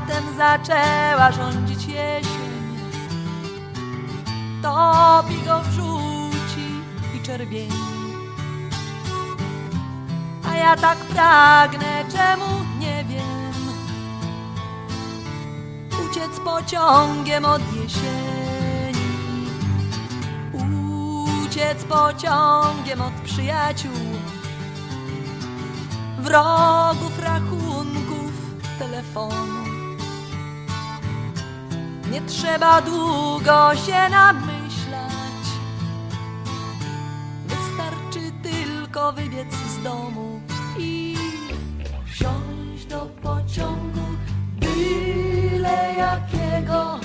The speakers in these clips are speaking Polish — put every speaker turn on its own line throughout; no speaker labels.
latem zaczęła rządzić jesień. Topi go wrzuci i czerwieni. A ja tak pragnę, czemu nie wiem. Uciec pociągiem od jesieni. Uciec pociągiem od przyjaciół wrogów, rachunków, telefonu. Nie trzeba długo się namyślać, wystarczy tylko wybiec z domu i wsiąść do pociągu, byle jakiego.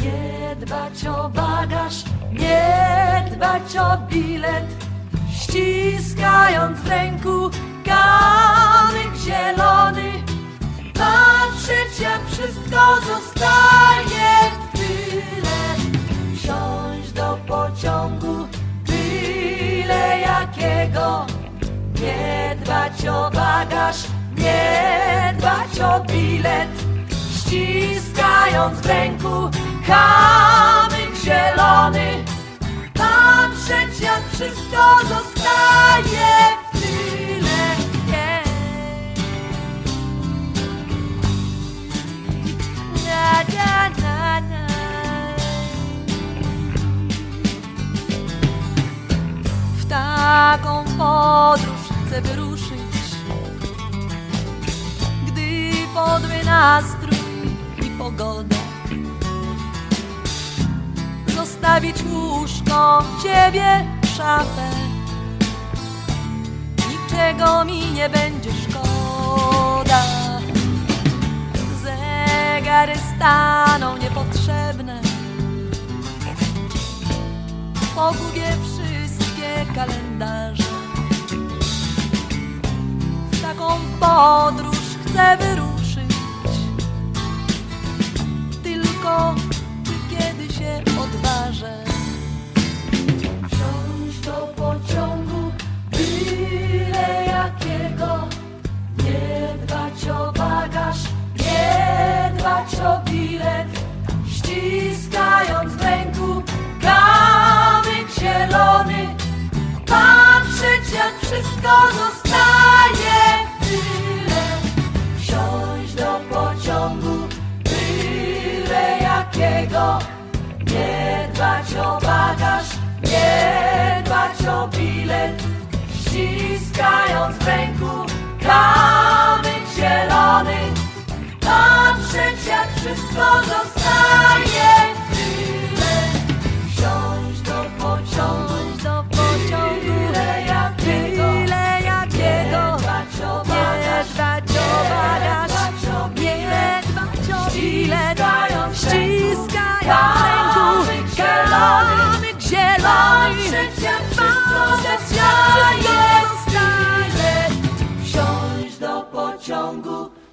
Nie dbać o bagaż, nie dbać o bilet, ściskając w ściskając w ręku kamyk zielony, patrzeć jak wszystko zostaje w tyle. Na, na, na, na. W taką podróż chcę wyruszyć, gdy podły nastrój i pogoda zostawić łóżko, ciebie, szafę. Niczego mi nie będzie szkoda. Zegary staną niepotrzebne. Pogubię wszystkie kalendarze. W taką podróż chcę wyruszyć. Jakiego. Nie dbać o bagaż, nie dbać o bilet. Ściskając w ręku kamyk zielony. Patrzeć jak wszystko zostaje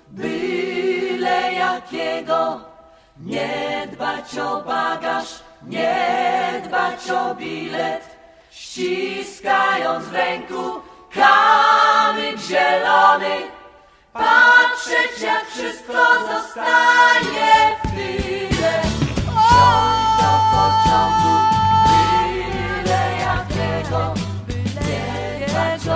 byle jakiego. Nie dbać o bagaż, nie dbać o bilet. Ściskając w ręku kamyk zielony. Patrzeć jak wszystko zostaje w tyle. Wsiąść do pociągu, byle jakiego. Nie dbać